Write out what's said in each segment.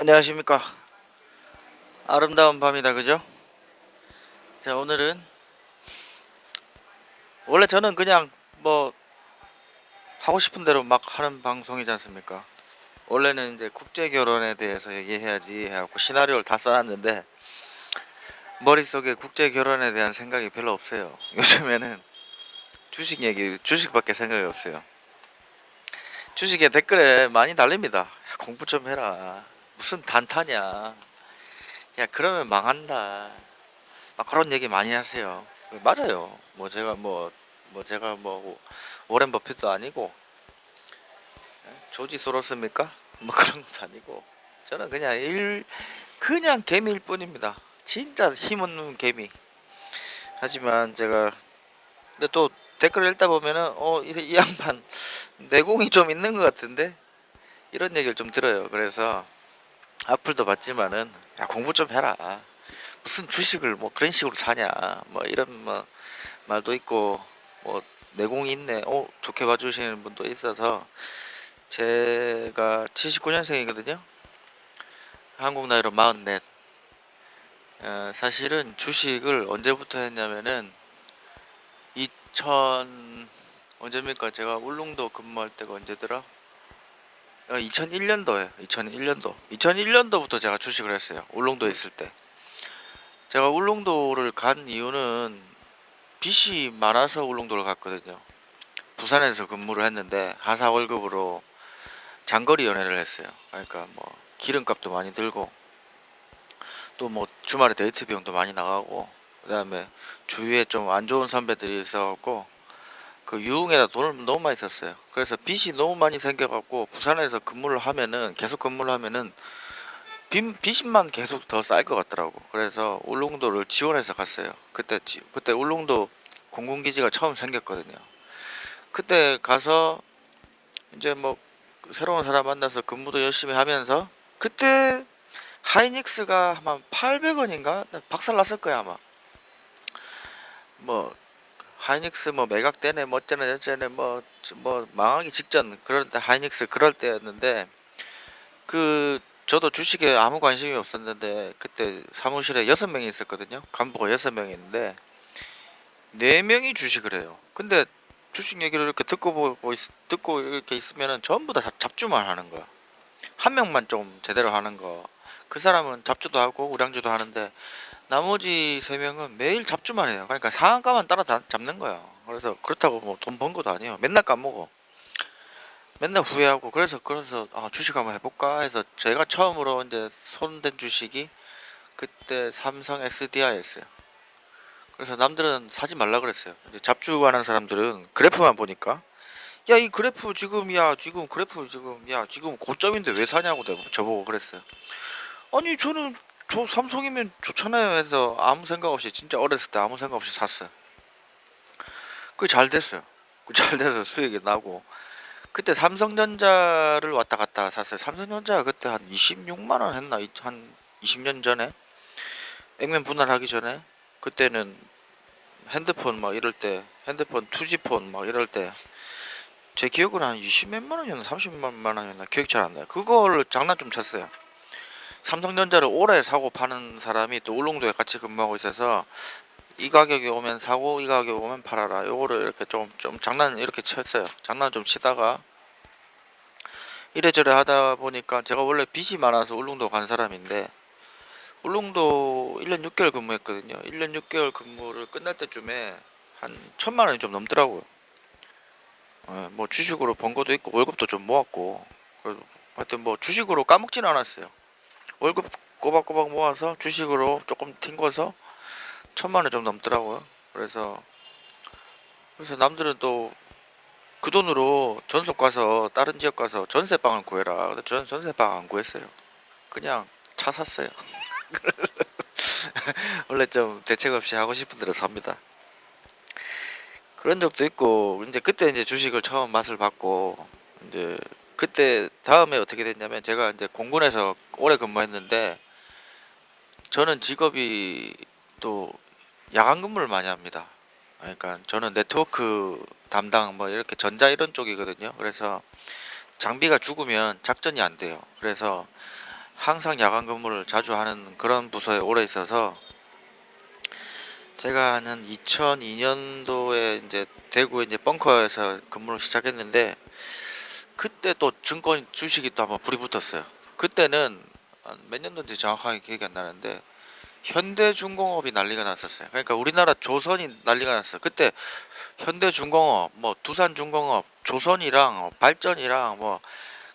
안녕하십니까. 아름다운 밤이다 그죠? 자 오늘은 원래 저는 그냥 뭐 하고 싶은 대로 막 하는 방송이지 않습니까? 원래는 이제 국제 결혼에 대해서 얘기해야지 해갖고 시나리오를 다 써놨는데 머릿속에 국제 결혼에 대한 생각이 별로 없어요. 요즘에는 주식 얘기 주식밖에 생각이 없어요. 주식에 댓글에 많이 달립니다. 야, 공부 좀 해라 무슨 단타냐? 야 그러면 망한다. 막 그런 얘기 많이 하세요. 맞아요. 뭐 제가 뭐 뭐 제가 뭐 오렌 버핏도 아니고 예? 조지 소로스입니까? 뭐 그런 것도 아니고. 저는 그냥 일 그냥 개미일 뿐입니다. 진짜 힘없는 개미. 하지만 제가 근데 또 댓글 읽다 보면은 어 이 이 양반 내공이 좀 있는 것 같은데? 이런 얘기를 좀 들어요. 그래서 악플도 받지만은 야 공부 좀 해라. 무슨 주식을 뭐 그런 식으로 사냐. 뭐 이런 뭐 말도 있고 뭐 내공이 있네. 어 좋게 봐주시는 분도 있어서 제가 79년생이거든요. 한국 나이로 44 어, 사실은 주식을 언제부터 했냐면은 2000 언제입니까? 제가 울릉도 근무할 때가 언제더라 2001년도에 2001년도. 2001년도부터 제가 주식을 했어요 울릉도에 있을 때. 제가 울릉도를 간 이유는 빚이 많아서 울릉도를 갔거든요. 부산에서 근무를 했는데 하사 월급으로 장거리 연애를 했어요. 그러니까 뭐 기름값도 많이 들고 또 뭐 주말에 데이트 비용도 많이 나가고 그다음에 주위에 좀 안 좋은 선배들이 있어갖고 그 유흥에다 돈을 너무 많이 썼어요. 그래서 빚이 너무 많이 생겨갖고 부산에서 근무를 하면은 계속 근무를 하면은 빚, 빚만 계속 더 쌓일 것 같더라고. 그래서 울릉도를 지원해서 갔어요. 그때 지- 그때 울릉도 공군기지가 처음 생겼거든요. 그때 가서 이제 뭐 새로운 사람 만나서 근무도 열심히 하면서 그때 하이닉스가 아마 800원인가 박살 났을 거야 아마. 뭐 하이닉스 뭐 매각 때네 뭐 어쩌네 저쩌네 뭐, 뭐 망하기 직전 그럴 때 하이닉스 그럴 때였는데 그 저도 주식에 아무 관심이 없었는데 그때 사무실에 여섯 명이 있었거든요. 간부가 여섯 명이 있는데 네 명이 주식을 해요. 근데 주식 얘기를 이렇게 듣고 보고 있, 듣고 이렇게 있으면은 전부 다 잡- 잡주만 하는 거야. 한 명만 좀 제대로 하는 거 그 사람은 잡주도 하고 우량주도 하는데 나머지 세 명은 매일 잡주만 해요. 그러니까 상한가만 따라 다- 잡는 거야. 그래서 그렇다고 뭐 돈 번 것도 아니에요. 맨날 까먹어. 맨날 후회하고 그래서 그래서 아, 주식 한번 해볼까 해서 제가 처음으로 이제 손댄 주식이 그때 삼성 SDI였어요. 그래서 남들은 사지 말라 그랬어요. 잡주하는 사람들은 그래프만 보니까 야 이 그래프 지금 야 지금 그래프 지금 야 지금 고점인데 왜 사냐고 저보고 그랬어요. 아니 저는 저 삼성이면 좋잖아요 해서 아무 생각 없이 진짜 어렸을 때 아무 생각 없이 샀어요. 그게 잘 됐어요. 그잘 돼서 수익이 나고 그때 삼성전자를 왔다 갔다 샀어요. 삼성전자가 그때 한 26만 원 했나 이- 한 20년 전에 액면 분할하기 전에 그때는 핸드폰 막 이럴 때 핸드폰 투지폰 막 이럴 때 제 기억은 한 20몇만 원이었나 30만 원이었나 기억이 잘안 나요. 그거를 장난 좀 쳤어요. 삼성전자를 오래 사고 파는 사람이 또 울릉도에 같이 근무하고 있어서 이 가격에 오면 사고 이 가격에 오면 팔아라. 요거를 이렇게 좀좀 장난 이렇게 쳤어요. 장난 좀 치다가 이래저래 하다 보니까 제가 원래 빚이 많아서 울릉도 간 사람인데 울릉도 1년 6개월 근무했거든요. 1년 6개월 근무를 끝날 때쯤에 한 천만 원이 좀 넘더라고요. 예, 뭐 주식으로 번 것도 있고 월급도 좀 모았고 그래도 하여튼 뭐 주식으로 까먹진 않았어요 월급 꼬박꼬박 모아서 주식으로 조금 튕겨서 천만 원 좀 넘더라고요. 그래서 그래서 남들은 또 그 돈으로 전속 가서 다른 지역 가서 전세방을 구해라. 근데 저는 전세방 안 구했어요. 그냥 차 샀어요. 원래 좀 대책 없이 하고 싶은 대로 삽니다. 그런 적도 있고 이제 그때 이제 주식을 처음 맛을 봤고 이제 그때 다음에 어떻게 됐냐면 제가 이제 공군에서 오래 근무했는데 저는 직업이 또 야간 근무를 많이 합니다. 그러니까 저는 네트워크 담당 뭐 이렇게 전자 이런 쪽이거든요. 그래서 장비가 죽으면 작전이 안 돼요. 그래서 항상 야간 근무를 자주 하는 그런 부서에 오래 있어서 제가 한 2002년도에 이제 대구에 이제 벙커에서 근무를 시작했는데 그때 또 증권 주식이 또 한번 불이 붙었어요. 그때는 한몇 년도인지 정확하게 기억이 안 나는데 현대중공업이 난리가 났었어요. 그러니까 우리나라 조선이 난리가 났어요. 그때 현대중공업, 뭐 두산중공업, 조선이랑 어, 발전이랑 뭐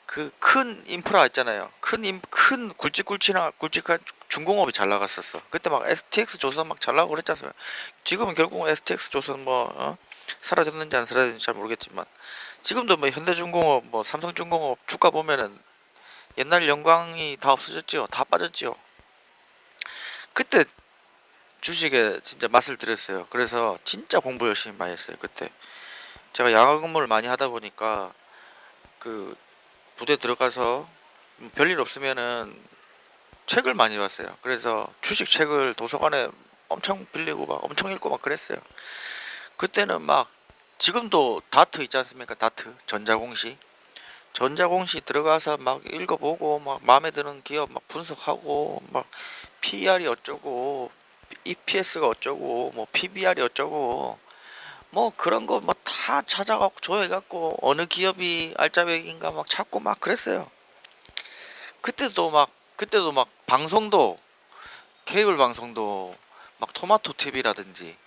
그 큰 인프라 있잖아요. 큰, 인, 큰 굵직굵직한 굵직한 중공업이 잘 나갔었어. 그때 막 STX 조선 막 잘 나가고 그랬잖아요. 지금은 결국 STX 조선 뭐 어? 사라졌는지 안 사라졌는지 잘 모르겠지만 지금도 뭐 현대중공업, 뭐 삼성중공업 주가 보면은 옛날 영광이 다 없어졌지요. 다 빠졌지요. 그때 주식에 진짜 맛을 들였어요. 그래서 진짜 공부 열심히 많이 했어요. 그때 제가 야간 근무를 많이 하다 보니까 그 부대 들어가서 별일 없으면은 책을 많이 봤어요. 그래서 주식 책을 도서관에 엄청 빌리고 막 엄청 읽고 막 그랬어요. 그때는 막 지금도 다트 있지 않습니까? 다트 전자공시 전자공시 들어가서 막 읽어보고 막 마음에 드는 기업 막 분석하고 막 PER이 어쩌고 EPS가 어쩌고 뭐 PBR이 어쩌고 뭐 그런 거 막 다 찾아갖고 조회해갖고 어느 기업이 알짜배기인가 막 찾고 막 그랬어요. 그때도 막 그때도 막 방송도 케이블 방송도 막 토마토 TV라든지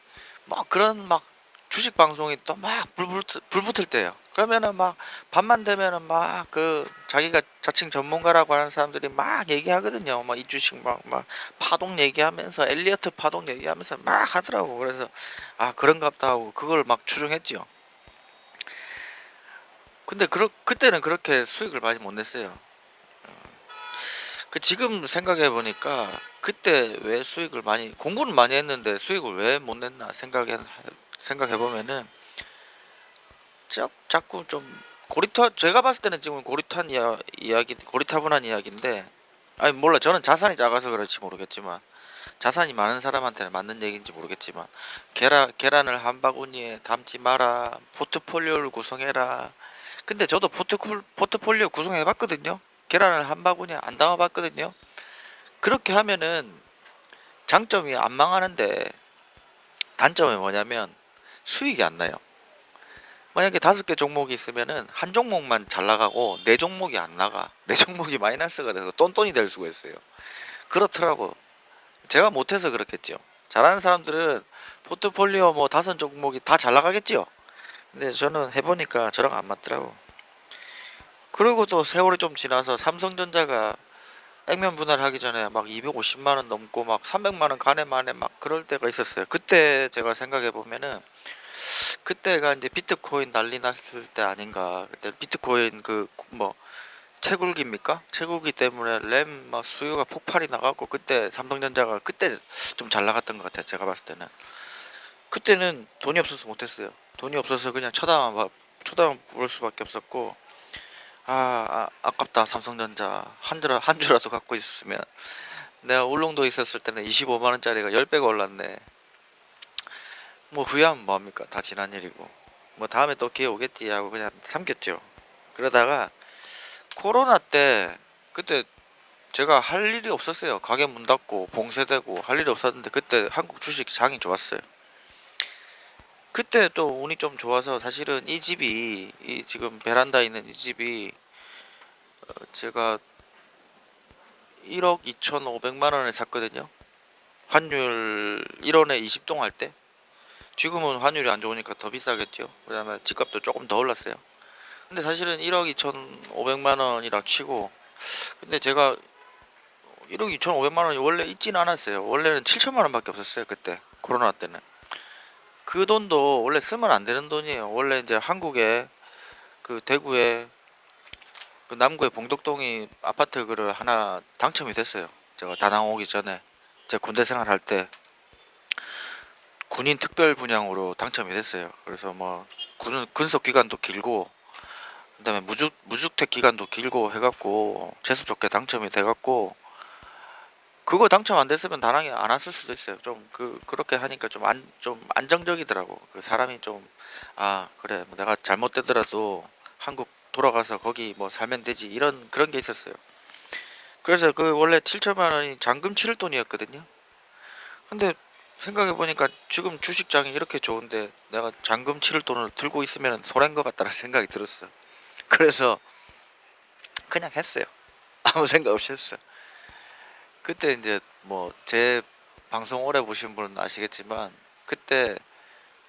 막 그런 막 주식 방송이 또 막 불붙을 때요. 그러면은 막 밤만 되면은 막 그 자기가 자칭 전문가라고 하는 사람들이 막 얘기하거든요. 막 이 주식 막 막 파동 얘기하면서 엘리어트 파동 얘기하면서 막 하더라고. 그래서 아 그런갑다 하고 그걸 막 추종했지요. 근데 그렇 그때는 그렇게 수익을 많이 못 냈어요. 그 지금 생각해 보니까 그때 왜 수익을 많이 공부는 많이 했는데 수익을 왜 못 냈나 생각해 생각해 보면은 자, 자꾸 좀 고리타 제가 봤을 때는 지금 고리탄 이야, 이야기 고리타분한 이야기인데 아니 몰라. 저는 자산이 작아서 그렇지 모르겠지만 자산이 많은 사람한테는 맞는 얘기인지 모르겠지만 계란 계란을 한 바구니에 담지 마라 포트폴리오를 구성해라. 근데 저도 포트폴, 포트폴리오 구성해 봤거든요. 계란을 한 바구니에 안 담아 봤거든요. 그렇게 하면은 장점이 안 망하는데 단점이 뭐냐면 수익이 안 나요. 만약에 다섯 개 종목이 있으면은 한 종목만 잘 나가고 네 종목이 안 나가 네 종목이 마이너스가 돼서 똔똔이 될 수가 있어요. 그렇더라고. 제가 못해서 그렇겠죠. 잘하는 사람들은 포트폴리오 뭐 다섯 종목이 다 잘 나가겠지요. 근데 저는 해보니까 저랑 안 맞더라고. 그리고 또 세월이 좀 지나서 삼성전자가 액면 분할하기 전에 막 250만 원 넘고 막 300만 원 가네 만에 막 그럴 때가 있었어요. 그때 제가 생각해 보면은 그때가 이제 비트코인 난리 났을 때 아닌가. 그때 비트코인 그 뭐 채굴기입니까? 채굴기 때문에 램 막 수요가 폭발이 나가고 그때 삼성전자가 그때 좀 잘 나갔던 것 같아요. 제가 봤을 때는. 그때는 돈이 없어서 못했어요. 돈이 없어서 그냥 쳐다만 봐, 쳐다만 볼 수밖에 없었고 아, 아 아깝다 삼성전자 한 줄 한 주라도 갖고 있었으면 내가 울릉도 있었을 때는 25만 원짜리가 10배가 올랐네. 뭐 후회하면 뭐합니까? 다 지난 일이고 뭐 다음에 또 기회 오겠지 하고 그냥 삼켰죠. 그러다가 코로나 때 그때 제가 할 일이 없었어요. 가게 문 닫고 봉쇄되고 할 일이 없었는데 그때 한국 주식 장이 좋았어요. 그때 또 운이 좀 좋아서 사실은 이 집이 이 지금 베란다에 있는 이 집이 어, 제가 1억 2,500만 원에 샀거든요. 환율 1원에 20동 할 때. 지금은 환율이 안 좋으니까 더 비싸겠죠. 그다음에 집값도 조금 더 올랐어요. 근데 사실은 1억 2,500만 원이라 치고 근데 제가 1억 2,500만 원이 원래 있지는 않았어요. 원래는 7천만 원밖에 없었어요. 그때 코로나 때는. 그 돈도 원래 쓰면 안 되는 돈이에요. 원래 이제 한국에 그 대구에 그 남구의 봉덕동이 아파트 그를 하나 당첨이 됐어요. 제가 다낭 오기 전에 제 군대 생활할 때 군인 특별 분양으로 당첨이 됐어요. 그래서 뭐 군, 근속 기간도 길고 그다음에 무주, 무주택 기간도 길고 해갖고 재수 좋게 당첨이 돼갖고 그거 당첨 안 됐으면 다낭에 안 왔을 수도 있어요. 좀 그 그렇게 하니까 좀 안 좀 안정적이더라고. 그 사람이 좀 아 그래 뭐 내가 잘못되더라도 한국 돌아가서 거기 뭐 살면 되지 이런 그런 게 있었어요. 그래서 그 원래 7천만 원이 잔금 치를 돈이었거든요. 근데 생각해 보니까 지금 주식장이 이렇게 좋은데 내가 잔금 치를 돈을 들고 있으면 손해인 것 같다는 생각이 들었어. 그래서 그냥 했어요. 아무 생각 없이 했어. 그때 이제 뭐 제 방송 오래 보신 분은 아시겠지만 그때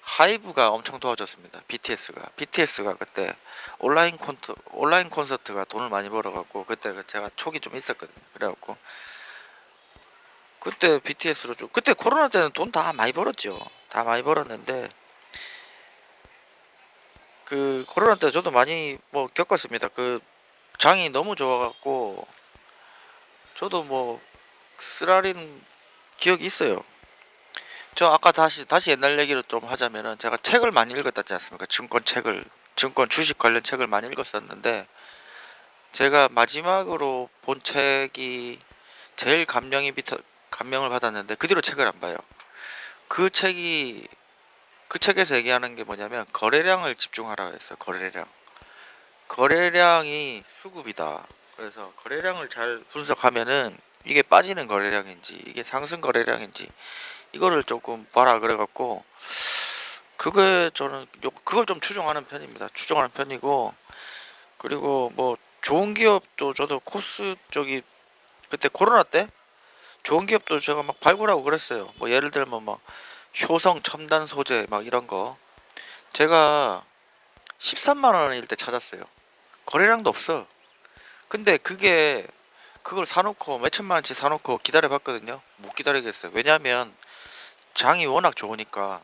하이브가 엄청 도와줬습니다. BTS가 BTS가 그때 온라인 콘트 온라인 콘서트가 돈을 많이 벌어갖고 그때 제가 촉이 좀 있었거든요. 그래갖고 그때 BTS로 좀 그때 코로나 때는 돈 다 많이 벌었죠. 다 많이 벌었는데 그 코로나 때 저도 많이 뭐 겪었습니다. 그 장이 너무 좋아갖고 저도 뭐 쓰라린 기억이 있어요. 저 아까 다시 다시 옛날 얘기를 좀 하자면은 제가 책을 많이 읽었다지 않습니까? 증권 책을 증권 주식 관련 책을 많이 읽었었는데 제가 마지막으로 본 책이 제일 감명이 감명을 받았는데 그 뒤로 책을 안 봐요. 그 책이 그 책에서 얘기하는 게 뭐냐면 거래량을 집중하라 했어요. 거래량. 거래량이 수급이다. 그래서 거래량을 잘 분석하면은 이게 빠지는 거래량인지 이게 상승 거래량인지 이거를 조금 봐라 그래갖고 그게 저는 요- 그걸 좀 추종하는 편입니다. 추종하는 편이고 그리고 뭐 좋은 기업도 저도 코스 쪽이 그때 코로나 때 좋은 기업도 제가 막 발굴하고 그랬어요. 뭐 예를 들면 뭐 효성 첨단 소재 막 이런 거 제가 13만 원일 때 찾았어요. 거래량도 없어. 근데 그게 그걸 사놓고 몇 천만 원치 사놓고 기다려 봤거든요. 못 기다리겠어요. 왜냐하면 장이 워낙 좋으니까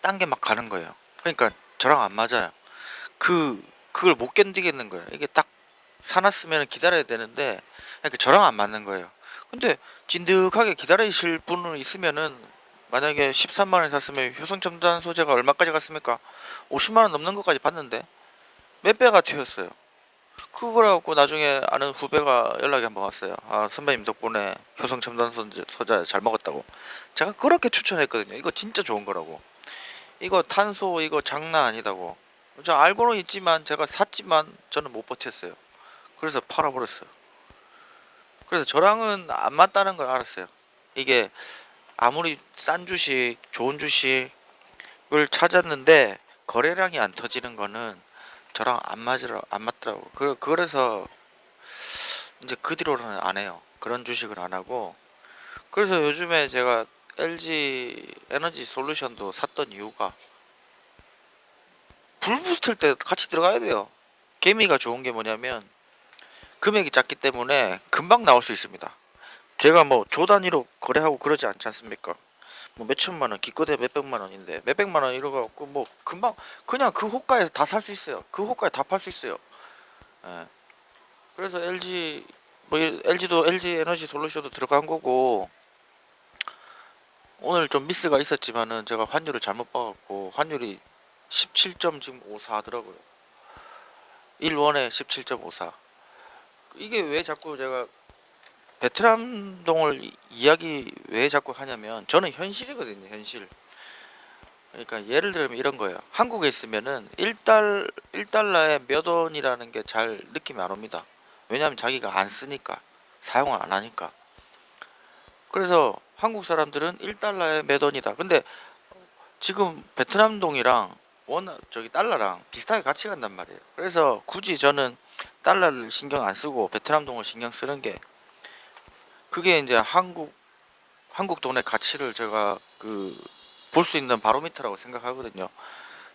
딴 게 막 가는 거예요. 그러니까 저랑 안 맞아요. 그 그걸 못 견디겠는 거예요. 이게 딱 사놨으면 기다려야 되는데 그러니까 저랑 안 맞는 거예요. 근데 진득하게 기다리실 분은 있으면은 만약에 13만 원에 샀으면 효성 첨단 소재가 얼마까지 갔습니까? 50만 원 넘는 것까지 봤는데 몇 배가 튀었어요. 그걸 갖고 나중에 아는 후배가 연락이 한번 왔어요. 아 선배님 덕분에 효성 첨단 소재 잘 먹었다고. 제가 그렇게 추천했거든요. 이거 진짜 좋은 거라고. 이거 탄소 이거 장난 아니다고. 저 알고는 있지만 제가 샀지만 저는 못 버텼어요. 그래서 팔아버렸어요. 그래서 저랑은 안 맞다는 걸 알았어요. 이게 아무리 싼 주식, 좋은 주식을 찾았는데 거래량이 안 터지는 거는 저랑 안 맞으라 안 맞더라고. 그 그래서 이제 그 뒤로는 안 해요. 그런 주식을 안 하고 그래서 요즘에 제가 LG 에너지 솔루션도 샀던 이유가 불 붙을 때 같이 들어가야 돼요. 개미가 좋은 게 뭐냐면 금액이 작기 때문에 금방 나올 수 있습니다. 제가 뭐 조 단위로 거래하고 그러지 않지 않습니까? 뭐 몇천만 원, 기껏해 몇백만 원인데 몇백만 원 이러 갖고 뭐 금방 그냥 그 호가에서 다 살 수 있어요. 그 호가에 다 팔 수 있어요. 예. 그래서 LG 뭐 LG도 LG 에너지 솔루션도 들어간 거고 오늘 좀 미스가 있었지만은 제가 환율을 잘못 봐갖고 환율이 17.54 하더라고요. 1원에 17.54. 이게 왜 자꾸 제가 베트남 동을 이- 이야기 왜 자꾸 하냐면 저는 현실이거든요, 현실. 그러니까 예를 들면 이런 거예요. 한국에 있으면은 1달 1달러에 몇 원이라는 게 잘 느낌이 안 옵니다. 왜냐하면 자기가 안 쓰니까 사용을 안 하니까. 그래서 한국 사람들은 1달러에 몇 원이다. 근데 지금 베트남 동이랑 원 저기 달러랑 비슷하게 같이 간단 말이에요. 그래서 굳이 저는 달러를 신경 안 쓰고 베트남 동을 신경 쓰는 게 그게 이제 한국 한국 돈의 가치를 제가 그 볼 수 있는 바로미터라고 생각하거든요.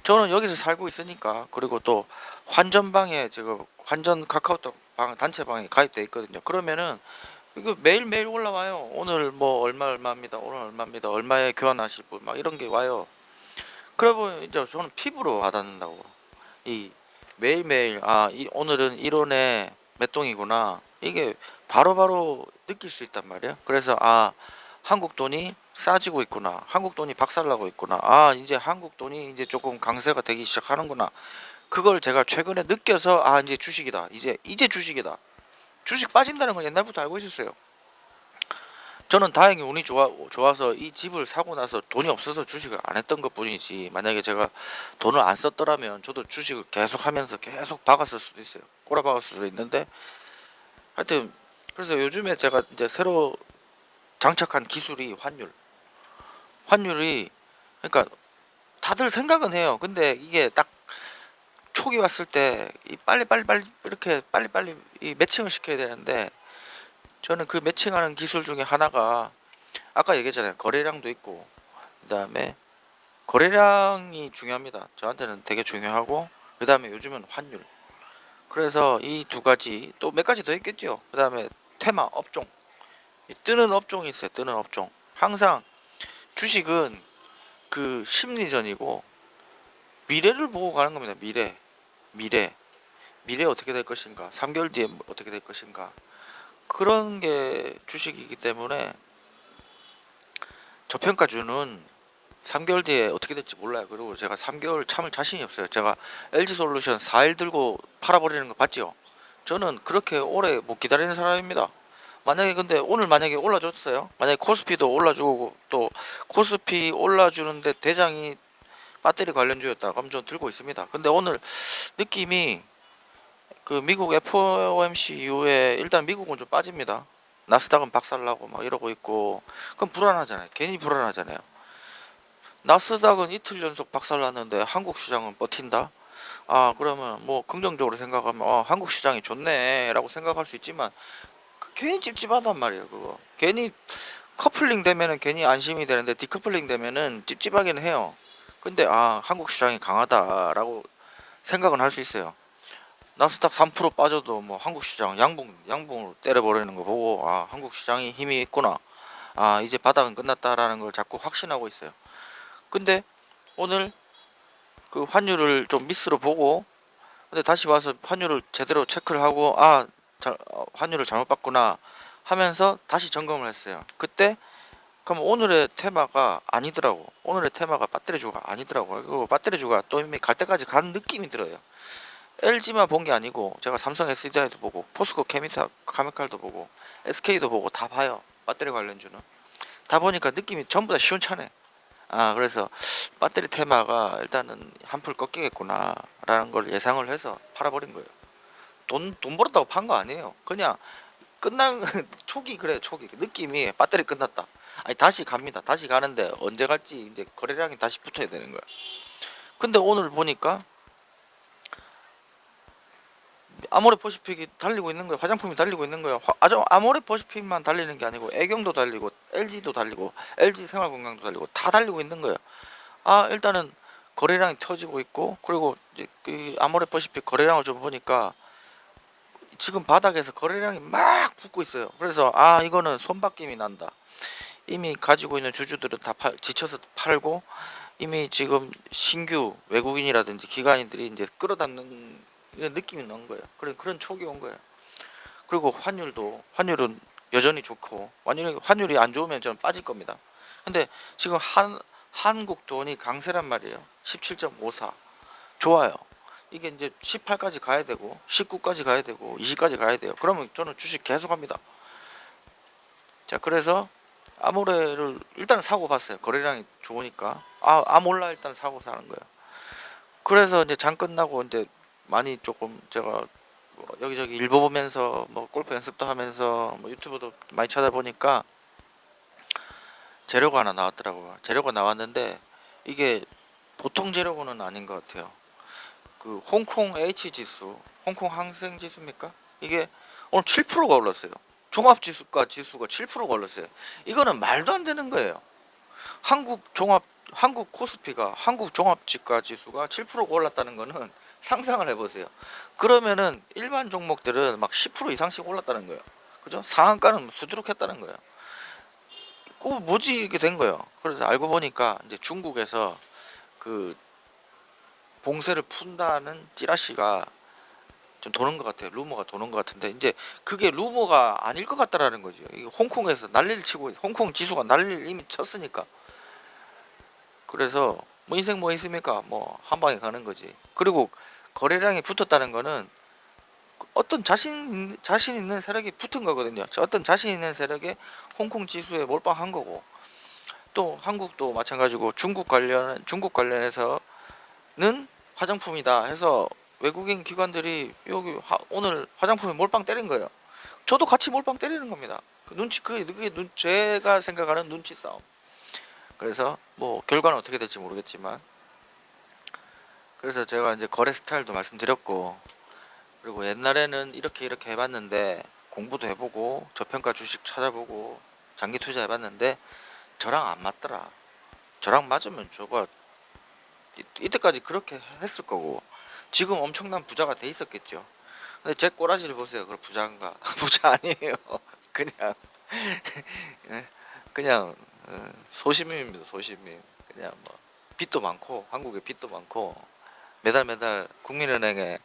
저는 여기서 살고 있으니까 그리고 또 환전방에 제가 환전 카카오톡 방 단체방에 가입돼 있거든요. 그러면은 이거 매일 매일 올라와요. 오늘 뭐 얼마 얼마입니다. 오늘 얼마입니다. 얼마에 교환하실 분 막 이런 게 와요. 그러면 이제 저는 피부로 와닿는다고. 이 매일매일 아, 이 오늘은 1원에 몇 동이구나. 이게 바로 바로 느낄 수 있단 말이에요. 그래서 아, 한국 돈이 싸지고 있구나. 한국 돈이 박살나고 있구나. 아, 이제 한국 돈이 이제 조금 강세가 되기 시작하는구나. 그걸 제가 최근에 느껴서 아, 이제 주식이다. 이제 이제 주식이다. 주식 빠진다는 건 옛날부터 알고 있었어요. 저는 다행히 운이 좋아 좋아서 이 집을 사고 나서 돈이 없어서 주식을 안 했던 것 뿐이지 만약에 제가 돈을 안 썼더라면 저도 주식을 계속 하면서 계속 박았을 수도 있어요 꼬라 박았을 수도 있는데 하여튼 그래서 요즘에 제가 이제 새로 장착한 기술이 환율. 환율이 그러니까 다들 생각은 해요. 근데 이게 딱 촉이 왔을 때이 빨리 빨리 빨리 이렇게 빨리 빨리 이 매칭을 시켜야 되는데 저는 그 매칭하는 기술 중에 하나가 아까 얘기했잖아요. 거래량도 있고 그다음에 거래량이 중요합니다. 저한테는 되게 중요하고 그다음에 요즘은 환율. 그래서 이 두 가지 또 몇 가지 더 있겠죠. 그다음에 테마 업종. 이 뜨는 업종이 있어요. 뜨는 업종. 항상 주식은 그 심리전이고 미래를 보고 가는 겁니다. 미래. 미래. 미래 어떻게 될 것인가? 3개월 뒤에 뭐 어떻게 될 것인가? 그런 게 주식이기 때문에 저평가주는 3개월 뒤에 어떻게 될지 몰라요. 그리고 제가 3개월 참을 자신이 없어요. 제가 LG 솔루션 4일 들고 팔아버리는 거 봤죠? 저는 그렇게 오래 못 기다리는 사람입니다. 만약에 근데 오늘 만약에 올라줬어요. 만약에 코스피도 올라주고 또 코스피 올라주는데 대장이 배터리 관련주였다. 그럼 전 들고 있습니다. 근데 오늘 느낌이 그 미국 FOMC 이후에 일단 미국은 좀 빠집니다. 나스닥은 박살나고 막 이러고 있고 그럼 불안하잖아요. 괜히 불안하잖아요. 나스닥은 이틀 연속 박살났는데 한국 시장은 버틴다. 아 그러면 뭐 긍정적으로 생각하면 어, 한국 시장이 좋네라고 생각할 수 있지만 그 괜히 찝찝하단 말이에요. 그거 괜히 커플링 되면은 괜히 안심이 되는데 디커플링 되면은 찝찝하기는 해요. 근데 아 한국 시장이 강하다라고 생각은 할 수 있어요. 나스닥 3% 빠져도 뭐 한국 시장 양봉 양봉으로 때려버리는 거 보고 아 한국 시장이 힘이 있구나. 아 이제 바닥은 끝났다라는 걸 자꾸 확신하고 있어요. 근데 오늘 그 환율을 좀 미스로 보고 근데 다시 와서 환율을 제대로 체크를 하고 아 자, 어, 환율을 잘못 봤구나 하면서 다시 점검을 했어요. 그때 그럼 오늘의 테마가 아니더라고. 오늘의 테마가 배터리주가 아니더라고요. 그리고 배터리주가 또 이미 갈 때까지 간 느낌이 들어요. LG만 본 게 아니고 제가 삼성 SDI도 보고 포스코 케미타 카메칼도 보고 SK도 보고 다 봐요. 배터리 관련주는 다 보니까 느낌이 전부 다 시원찮네. 아 그래서 배터리 테마가 일단은 한풀 꺾이겠구나라는 걸 예상을 해서 팔아버린 거예요. 돈 돈 벌었다고 판 거 아니에요. 그냥 끝난 초기 그래 초기 느낌이 배터리 끝났다. 아니 다시 갑니다. 다시 가는데 언제 갈지 이제 거래량이 다시 붙어야 되는 거야. 근데 오늘 보니까 아모레 퍼시픽이 달리고 있는 거예요. 화장품이 달리고 있는 거예요. 화- 아주 아모레 퍼시픽만 달리는 게 아니고 애경도 달리고 LG도 달리고 LG 생활건강도 달리고 다 달리고 있는 거예요. 아 일단은 거래량이 터지고 있고 그리고 그 아모레 퍼시픽 거래량을 좀 보니까 지금 바닥에서 거래량이 막 붙고 있어요. 그래서 아 이거는 손바뀜이 난다. 이미 가지고 있는 주주들은 다 팔, 지쳐서 팔고 이미 지금 신규 외국인이라든지 기관인들이 이제 끌어당는 이런 느낌이 난 거예요. 그런 그런 촉이 온 거예요. 그리고 환율도 환율은 여전히 좋고 환율이 환율이 안 좋으면 저는 빠질 겁니다. 근데 지금 한 한국 돈이 강세란 말이에요. 17.54 좋아요. 이게 이제 18까지 가야 되고 19까지 가야 되고 20까지 가야 돼요. 그러면 저는 주식 계속 합니다. 자 그래서 아모레를 일단 사고 봤어요. 거래량이 좋으니까 아 아몰라 일단 사고 사는 거예요. 그래서 이제 장 끝나고 이제 많이 조금 제가 뭐 여기저기 일보 보면서 뭐 골프 연습도 하면서 뭐 유튜브도 많이 찾아보니까 재료가 하나 나왔더라고요. 재료가 나왔는데 이게 보통 재료는 아닌 것 같아요. 그 홍콩 H 지수, 홍콩 항생 지수입니까? 이게 오늘 7%가 올랐어요. 종합 지수가 지수가 7%가 올랐어요. 이거는 말도 안 되는 거예요. 한국 종합 한국 코스피가 한국 종합 지가 지수가 7%가 올랐다는 거는 상상을 해보세요. 그러면은 일반 종목들은 막 10% 이상씩 올랐다는 거예요. 그죠? 상한가는 수두룩했다는 거예요. 그 뭐지 이렇게 된 거예요. 그래서 알고 보니까 이제 중국에서 그 봉쇄를 푼다는 찌라시가 좀 도는 것 같아요. 루머가 도는 것 같은데 이제 그게 루머가 아닐 것 같다라는 거죠. 이 홍콩에서 난리를 치고 홍콩 지수가 난리를 이미 쳤으니까. 그래서 뭐 인생 뭐 있습니까? 뭐 한 방에 가는 거지. 그리고 거래량이 붙었다는 거는 어떤 자신 자신 있는 세력이 붙은 거거든요. 저 어떤 자신 있는 세력에 홍콩 지수에 몰빵한 거고 또 한국도 마찬가지고 중국 관련 중국 관련해서는 화장품이다 해서 외국인 기관들이 여기 화- 오늘 화장품에 몰빵 때린 거예요. 저도 같이 몰빵 때리는 겁니다. 그 눈치 그게, 그게 눈, 제가 생각하는 눈치 싸움. 그래서 뭐 결과는 어떻게 될지 모르겠지만 그래서 제가 이제 거래 스타일도 말씀드렸고 그리고 옛날에는 이렇게 이렇게 해봤는데 공부도 해보고 저평가 주식 찾아보고 장기 투자 해봤는데 저랑 안 맞더라. 저랑 맞으면 저거 이- 이때까지 그렇게 했을 거고 지금 엄청난 부자가 돼 있었겠죠. 근데 제 꼬라지를 보세요. 그럼 부자인가? 부자 아니에요. 그냥 예, 그냥 어, 소시민입니다. 소시민. 그냥 뭐 빚도 많고 한국에 빚도 많고 매달 매달 국민은행에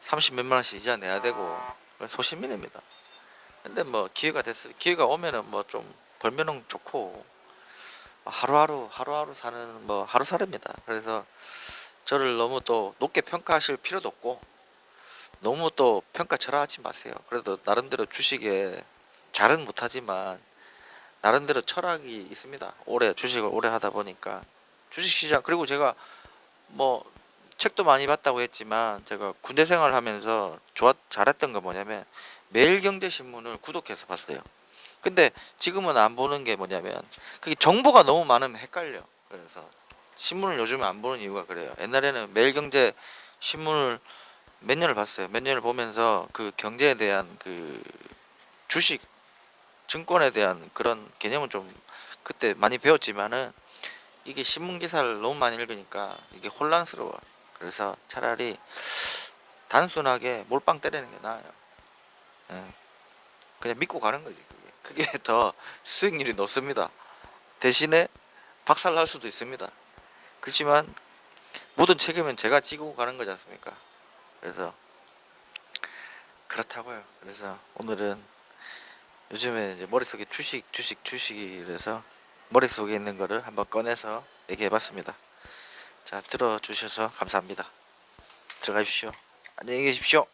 30 몇만 원씩 이자 내야 되고 소시민입니다. 근데 뭐 기회가 됐어 기회가 오면은 뭐 좀 벌면은 좋고 하루하루 하루하루 사는 뭐 하루살이입니다. 그래서 저를 너무 또 높게 평가하실 필요도 없고 너무 또 평가 절하 하지 마세요. 그래도 나름대로 주식에 잘은 못하지만 나름대로 철학이 있습니다. 오래 주식을 오래 하다 보니까 주식 시장 그리고 제가 뭐 책도 많이 봤다고 했지만 제가 군대 생활 하면서 좋았 잘했던 거 뭐냐면 매일경제신문을 구독해서 봤어요. 근데 지금은 안 보는 게 뭐냐면 그게 정보가 너무 많으면 헷갈려. 그래서 신문을 요즘에 안 보는 이유가 그래요. 옛날에는 매일경제 신문을 몇 년을 봤어요. 몇 년을 보면서 그 경제에 대한 그 주식 증권에 대한 그런 개념은 좀 그때 많이 배웠지만은 이게 신문 기사를 너무 많이 읽으니까 이게 혼란스러워. 그래서 차라리 단순하게 몰빵 때리는 게 나아요. 예. 그냥 믿고 가는 거지. 그게, 그게 더 수익률이 높습니다. 대신에 박살 날 수도 있습니다. 그렇지만 모든 책임은 제가 지고 가는 거지 않습니까? 그래서 그렇다고요. 그래서 오늘은 요즘에 이제 머릿속에 주식 주식 주식이라서 머릿속에 있는 거를 한번 꺼내서 얘기해봤습니다. 자 들어주셔서 감사합니다. 들어가십시오. 안녕히 계십시오.